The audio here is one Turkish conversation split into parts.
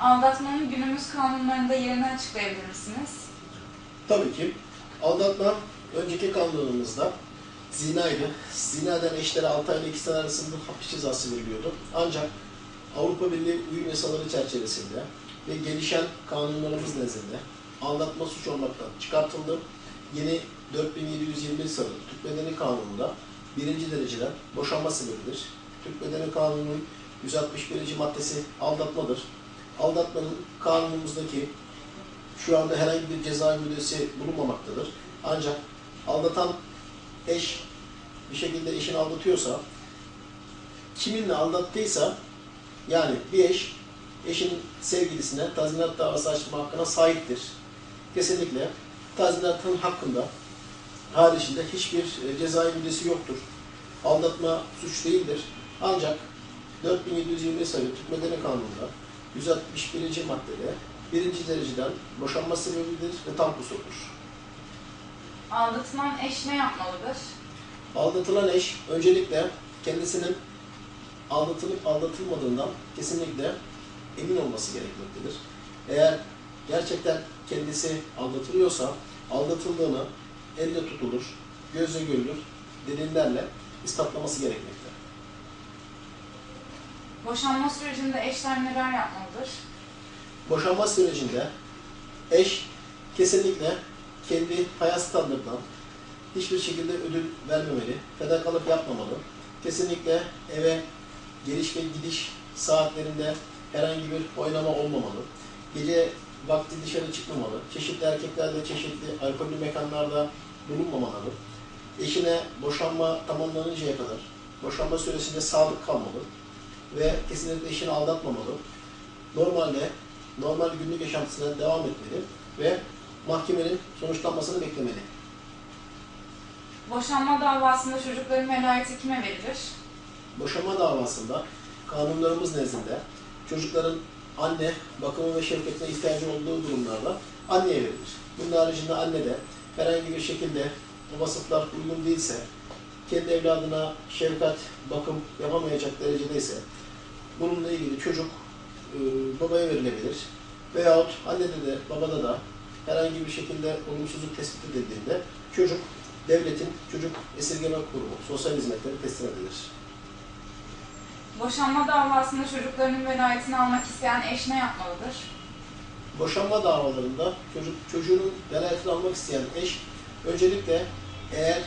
Aldatmanın günümüz kanunlarında yerini açıklayabilir misiniz? Tabii ki aldatma önceki kanunumuzda zinaydı. Zinadan eşlere 6 ay ile 2 sene arasında hapis cezası veriliyordu. Ancak Avrupa Birliği uyum yasaları çerçevesinde ve gelişen kanunlarımız nezdinde aldatma suç olmaktan çıkartıldı. Yeni 4721 sayılı Türk Bedeni Kanunu'nda birinci dereceden boşanma sebebidir. Türk Bedeni Kanunu'nun 161. maddesi aldatmadır. Aldatmanın kanunumuzdaki şu anda herhangi bir ceza müddetsi bulunmamaktadır. Ancak aldatan eş bir şekilde eşini aldatıyorsa, kiminle aldattıysa, yani bir eş, eşinin sevgilisine tazminat davası açma hakkına sahiptir. Kesinlikle tazminatın hakkında haricinde hiçbir e, cezai müddetsi yoktur. Aldatma suç değildir. Ancak 4720 sayılı Türk Medeni Kanunu'nda 161. maddede birinci dereceden boşanma sebebidir ve tam kusurdur. Aldatılan eş ne yapmalıdır? Aldatılan eş öncelikle kendisinin aldatılıp aldatılmadığından kesinlikle emin olması gerekmektedir. Eğer gerçekten kendisi aldatılıyorsa aldatıldığını elle tutulur, gözle görülür, delillerle ispatlaması gerekmektedir. Boşanma sürecinde eşler neler yapmalıdır? Boşanma sürecinde eş kesinlikle kendi hayat standartından hiçbir şekilde ödül vermemeli, fedakarlık yapmamalı. Kesinlikle eve geliş ve gidiş saatlerinde herhangi bir oynama olmamalı. Gece vakti dışarı çıkmamalı. Çeşitli erkeklerle çeşitli alkollü mekanlarda bulunmamalı. Eşine boşanma tamamlanıncaya kadar boşanma süresinde sadık kalmalı ve kesinlikle eşini aldatmamalı. Normalde normal günlük yaşantısına devam etmeli ve mahkemenin sonuçlanmasını beklemeli. Boşanma davasında çocukların velayeti kime verilir? Boşanma davasında kanunlarımız nezdinde çocukların anne bakımı ve şefkatine ihtiyacı olduğu durumlarda anneye verilir. Bunun haricinde anne de herhangi bir şekilde o vasıflar uygun değilse, kendi evladına şefkat, bakım yapamayacak derecedeyse bununla ilgili çocuk e, babaya verilebilir. Veyahut annede de babada da herhangi bir şekilde olumsuzluk tespit edildiğinde çocuk devletin çocuk esirgeme kurumu, sosyal hizmetleri teslim edilir. Boşanma davasında çocuklarının velayetini almak isteyen eş ne yapmalıdır? Boşanma davalarında çocuk, çocuğunun velayetini almak isteyen eş öncelikle eğer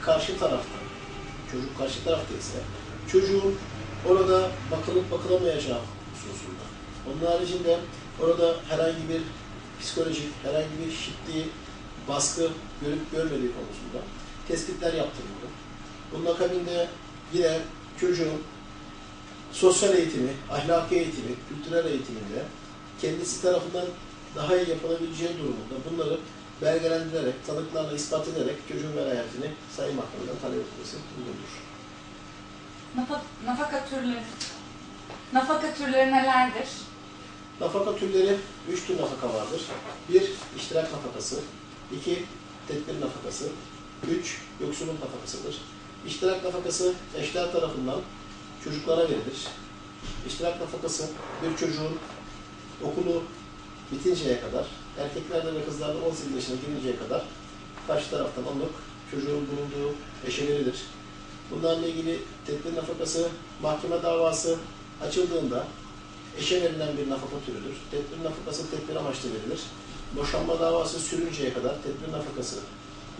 karşı tarafta, çocuk karşı tarafta ise çocuğun orada bakılıp bakılamayacağı hususunda. Onun haricinde orada herhangi bir psikolojik, herhangi bir şiddet, baskı görüp görmediği konusunda tespitler yaptırmalı. Bunun akabinde yine çocuğun sosyal eğitimi, ahlaki eğitimi, kültürel eğitiminde kendisi tarafından daha iyi yapılabileceği durumunda bunları belgelendirerek, tanıklarla ispat ederek çocuğun velayetini Sayın Mahkemeden talep etmesi uygundur. Nafa, nafaka türleri Nafaka türleri nelerdir? Nafaka türleri üç tür nafaka vardır. Bir, iştirak nafakası. iki tedbir nafakası. Üç, yoksulluk nafakasıdır. İştirak nafakası eşler tarafından çocuklara verilir. İştirak nafakası bir çocuğun okulu bitinceye kadar, erkeklerde ve kızlarda 18 yaşına girinceye kadar karşı taraftan alınıp çocuğun bulunduğu eşe verilir. Bunlarla ilgili tedbir nafakası, mahkeme davası açıldığında eşe verilen bir nafaka türüdür. Tedbir nafakası tedbir amaçlı verilir. Boşanma davası sürünceye kadar tedbir nafakası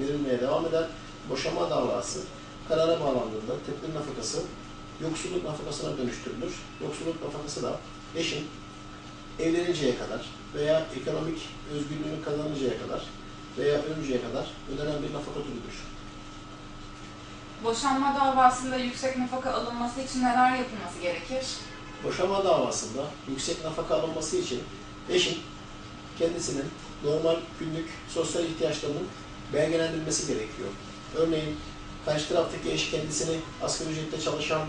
verilmeye devam eder. Boşanma davası karara bağlandığında tedbir nafakası yoksulluk nafakasına dönüştürülür. Yoksulluk nafakası da eşin evleninceye kadar veya ekonomik özgürlüğünü kazanıncaya kadar veya ölünceye kadar ödenen bir nafaka türüdür. Boşanma davasında yüksek nafaka alınması için neler yapılması gerekir? Boşanma davasında yüksek nafaka alınması için eşin kendisinin normal günlük sosyal ihtiyaçlarının belgelendirilmesi gerekiyor. Örneğin karşı taraftaki eş kendisini asgari ücretle çalışan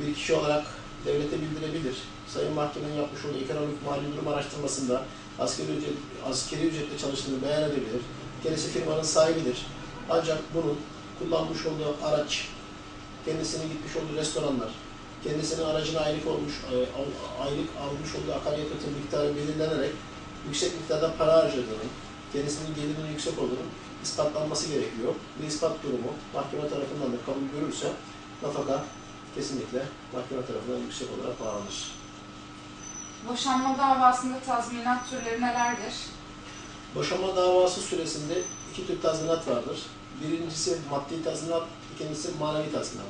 bir kişi olarak devlete bildirebilir. Sayın Mahkemenin yapmış olduğu ekonomik mali durum araştırmasında asgari, ücret, asgari ücretle çalıştığını beyan edebilir. Kendisi firmanın sahibidir. Ancak bunun kullanmış olduğu araç, kendisinin gitmiş olduğu restoranlar, kendisinin aracına aylık olmuş, e, aylık almış olduğu akaryakıtın miktarı belirlenerek yüksek miktarda para harcadığının, kendisinin gelirinin yüksek olduğunun ispatlanması gerekiyor. Bu ispat durumu mahkeme tarafından da kabul görürse nafaka kesinlikle mahkeme tarafından yüksek olarak bağlanır. Boşanma davasında tazminat türleri nelerdir? Boşanma davası süresinde iki tür tazminat vardır. Birincisi maddi tazminat, ikincisi manevi tazminat.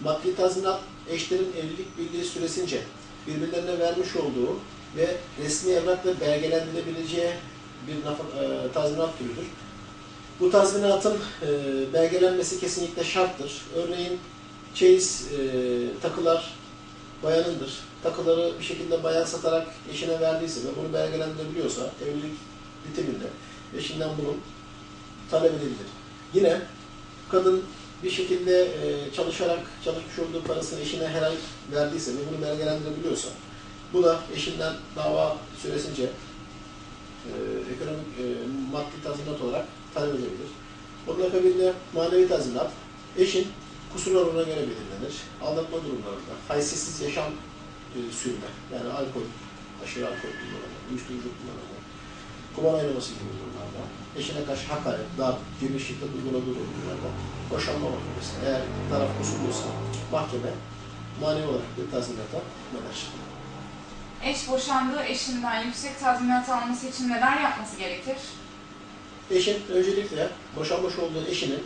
Maddi tazminat eşlerin evlilik birliği süresince birbirlerine vermiş olduğu ve resmi evrakla belgelendirilebileceği bir e, tazminat türüdür. Bu tazminatın e, belgelenmesi kesinlikle şarttır. Örneğin çeyiz e, takılar bayanındır. Takıları bir şekilde bayan satarak eşine verdiyse ve bunu belgelendirebiliyorsa evlilik bitiminde eşinden bunu talep edebilir. Yine kadın bir şekilde e, çalışarak çalışmış olduğu parasını eşine her ay verdiyse ve bunu belgelendirebiliyorsa bu da eşinden dava süresince e, ekonomik e, maddi tazminat olarak talep edebilir. Bunun akabinde manevi tazminat eşin kusur oranına göre belirlenir. Aldatma durumlarında, haysiyetsiz yaşam e, sürme, yani alkol, aşırı alkol kullanımı, uyuşturucu kullanımı, kumar oynaması gibi durumlarda, eşine karşı hakaret, darp gibi şiddet uyguladığı durumlarda boşanma mahkemesi. Eğer taraf kusurluysa mahkeme manevi olarak bir tazminata hükmeder. Eş boşandığı eşinden yüksek tazminat alması için neler yapması gerekir? Eşin öncelikle boşanmış olduğu eşinin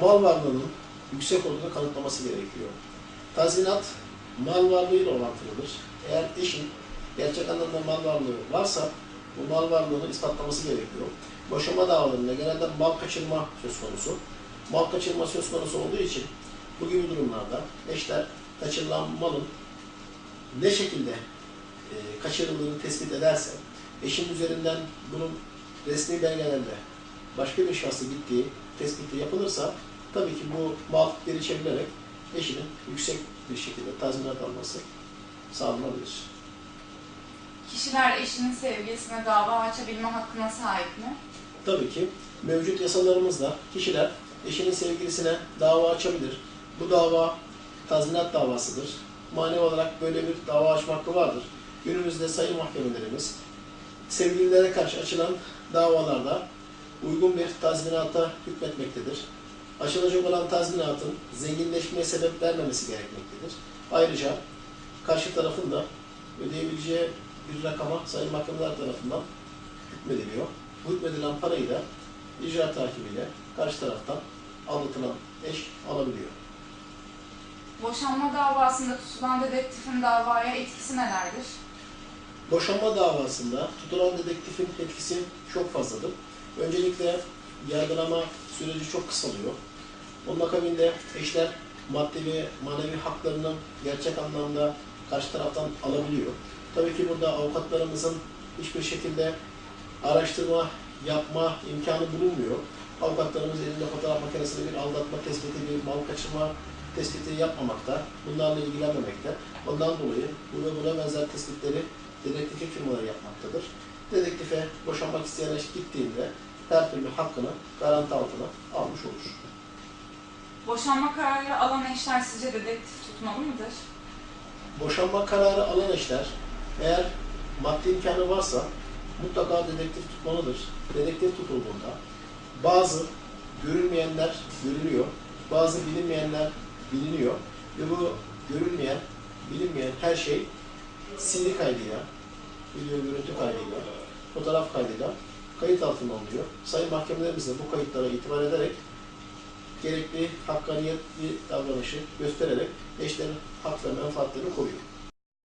mal varlığının yüksek olduğunu kanıtlaması gerekiyor. Tazminat mal varlığıyla orantılıdır. Eğer eşin gerçek anlamda mal varlığı varsa bu mal varlığını ispatlaması gerekiyor. Boşanma davalarında genelde mal kaçırma söz konusu. Mal kaçırma söz konusu olduğu için bu gibi durumlarda eşler kaçırılan malın ne şekilde e, kaçırıldığını tespit ederse, eşin üzerinden bunun resmi belgelerde başka bir şahsı gittiği tespiti yapılırsa tabii ki bu mal geri çevrilerek eşinin yüksek bir şekilde tazminat alması sağlanabilir. Kişiler eşinin sevgilisine dava açabilme hakkına sahip mi? Tabii ki mevcut yasalarımızda kişiler eşinin sevgilisine dava açabilir. Bu dava tazminat davasıdır. Manevi olarak böyle bir dava açma hakkı vardır. Günümüzde sayın mahkemelerimiz sevgililere karşı açılan davalarda uygun bir tazminata hükmetmektedir. Açılacak olan tazminatın zenginleşmeye sebep vermemesi gerekmektedir. Ayrıca karşı tarafın da ödeyebileceği bir rakama sayın mahkemeler tarafından hükmediliyor. Bu hükmedilen parayı da icra takibiyle karşı taraftan aldatılan eş alabiliyor. Boşanma davasında tutulan dedektifin davaya etkisi nelerdir? Boşanma davasında tutulan dedektifin etkisi çok fazladır. Öncelikle yargılama süreci çok kısalıyor. Onun akabinde eşler maddi ve manevi haklarını gerçek anlamda karşı taraftan alabiliyor. Tabii ki burada avukatlarımızın hiçbir şekilde araştırma yapma imkanı bulunmuyor. Avukatlarımız elinde fotoğraf makinesiyle bir aldatma tespiti, bir mal kaçırma tespiti yapmamakta, bunlarla ilgilenmemekte. Ondan dolayı bu ve buna benzer tespitleri dedektiflik firmaları yapmaktadır. Dedektife boşanmak isteyen eş gittiğinde her türlü hakkını garanti altına almış olur. Boşanma kararı alan eşler sizce dedektif tutmalı mıdır? Boşanma kararı alan eşler eğer maddi imkanı varsa mutlaka dedektif tutmalıdır. Dedektif tutulduğunda bazı görülmeyenler görülüyor, bazı bilinmeyenler biliniyor ve bu görülmeyen, bilinmeyen her şey CD kaydıyla, video görüntü kaydıyla, fotoğraf kaydıyla kayıt altına alınıyor. Sayın mahkemelerimiz de bu kayıtlara itibar ederek gerekli hakkaniyetli davranışı göstererek eşlerin hak ve menfaatlerini koruyor.